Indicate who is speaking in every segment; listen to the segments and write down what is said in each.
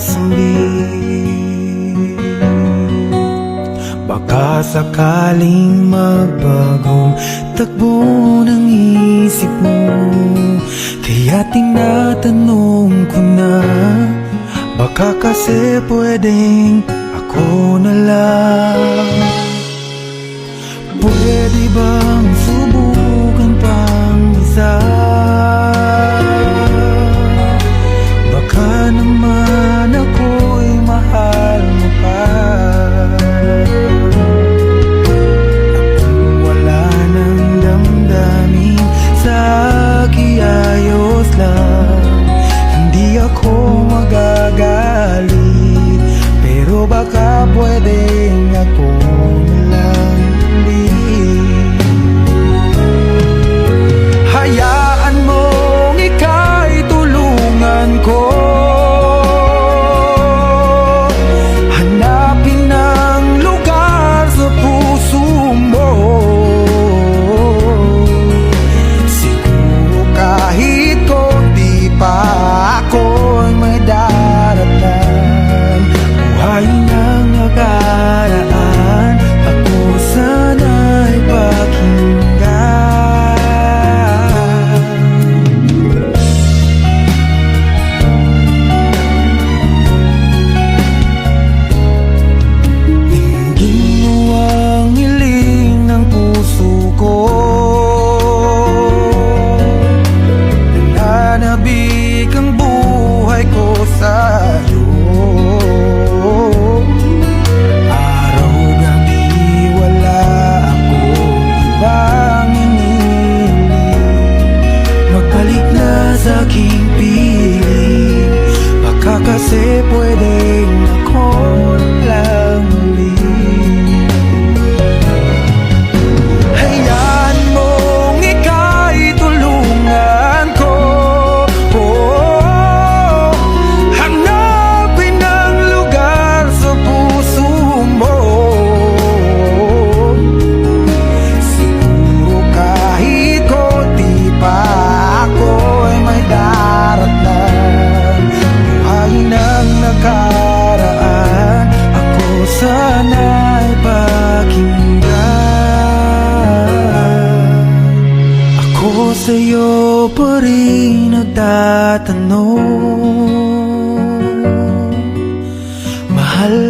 Speaker 1: sambit Baka sakaling magbagong takbo ng isip mo Kaya tinatanong ko na Baka kasi pwedeng ako na lang Pwede bang subukan pang isa?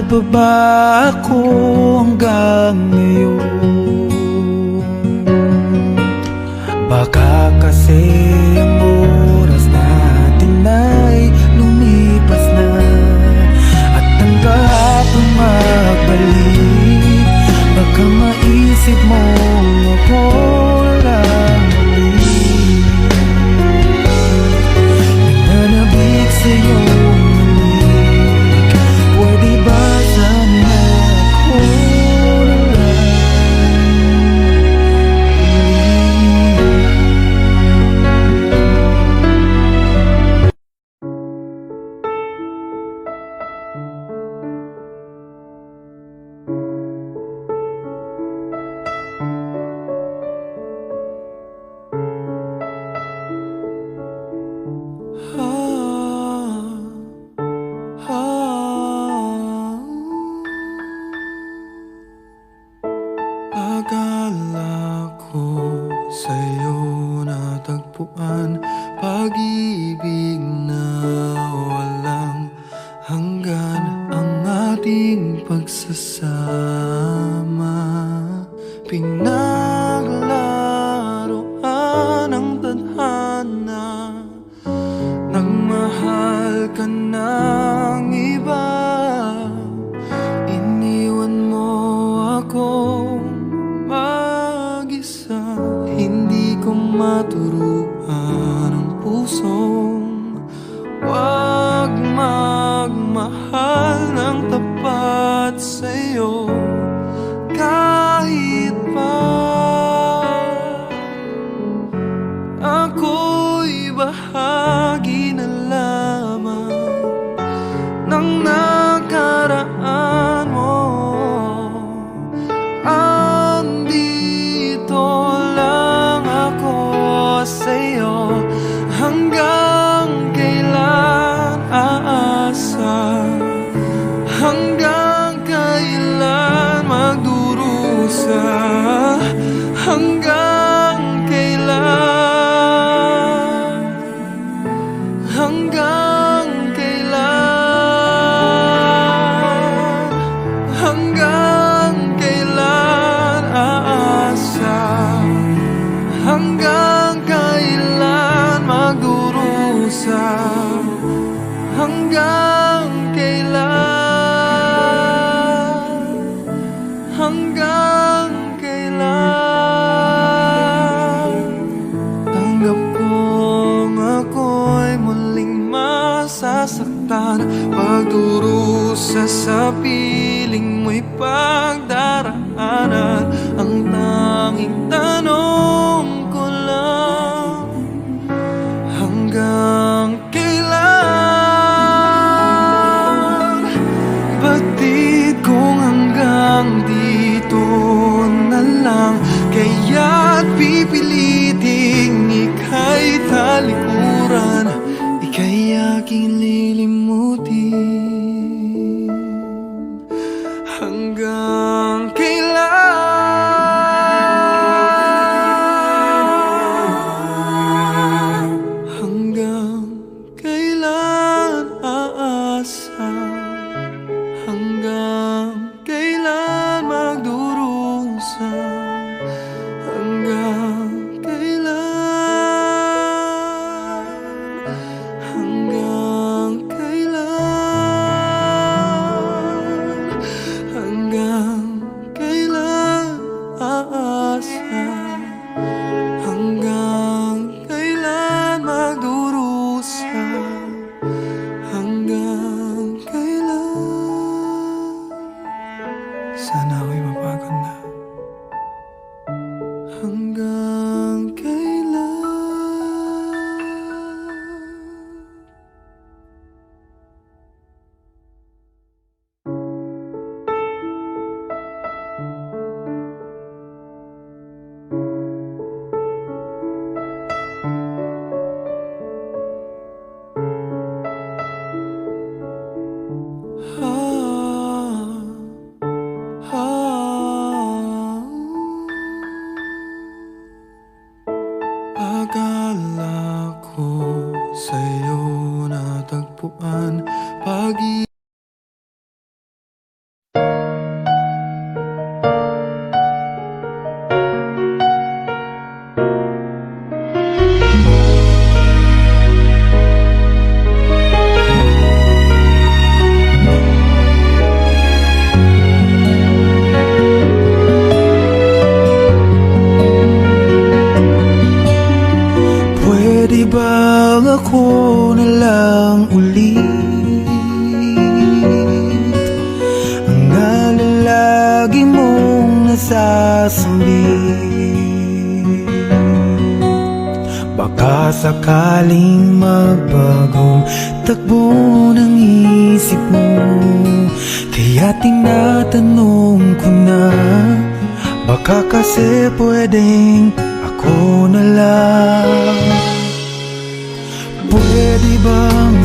Speaker 1: nagbaba ako hanggang ngayon. Baka kasi Hindi ko maturuan ang puso. hanggang Hindi kung hanggang dito na lang. Kaya't pipiliting ika'y talikuran. Ika'y aking lilim sakaling magbago. Takbo ng isip mo. Kaya tinatanong ko na Baka kasi pwedeng ako na lang. Pwede bang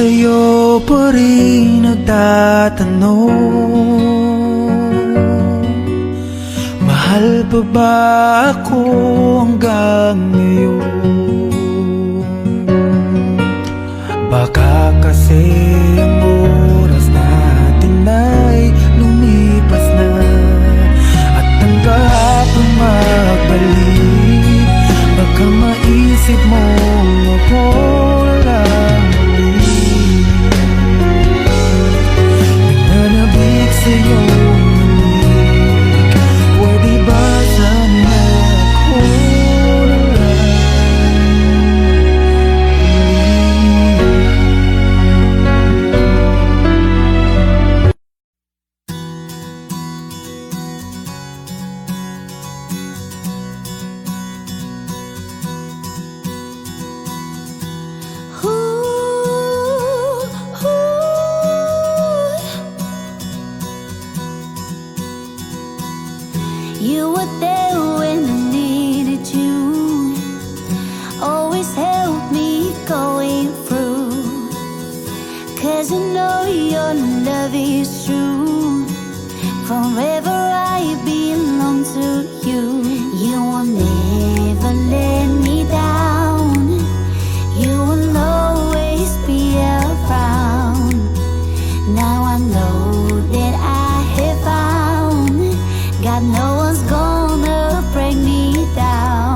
Speaker 1: sa'yo pa rin nagtatanong Mahal pa ba ako hanggang ngayon? Baka kasi
Speaker 2: You were there when I needed you. Always helped me going through. Cause I know your love is true. Forever I belong to you. You will never let one's gonna bring me down.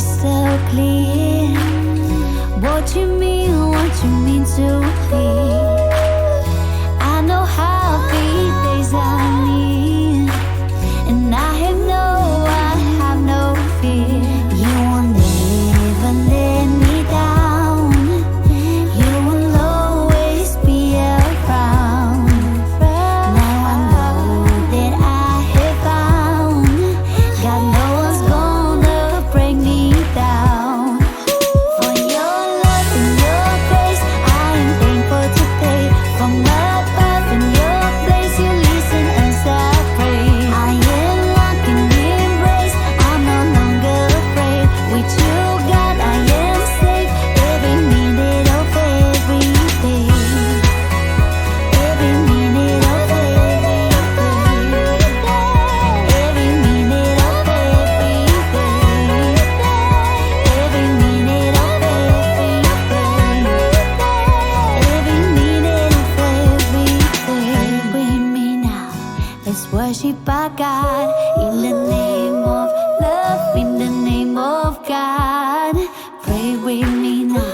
Speaker 2: crystal clear. What you mean, what you mean to me. worship our God in the name of love, in the name of God. Pray with me now.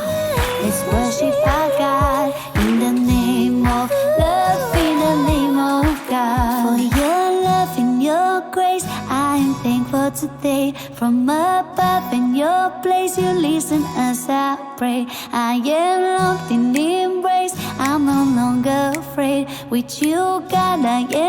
Speaker 2: Let's worship our God in the name of love, in the name of God. For your love and your grace, I am thankful today. From above in your place, you listen as I pray. I am loved in embrace. I'm no longer afraid. With you, God, I am.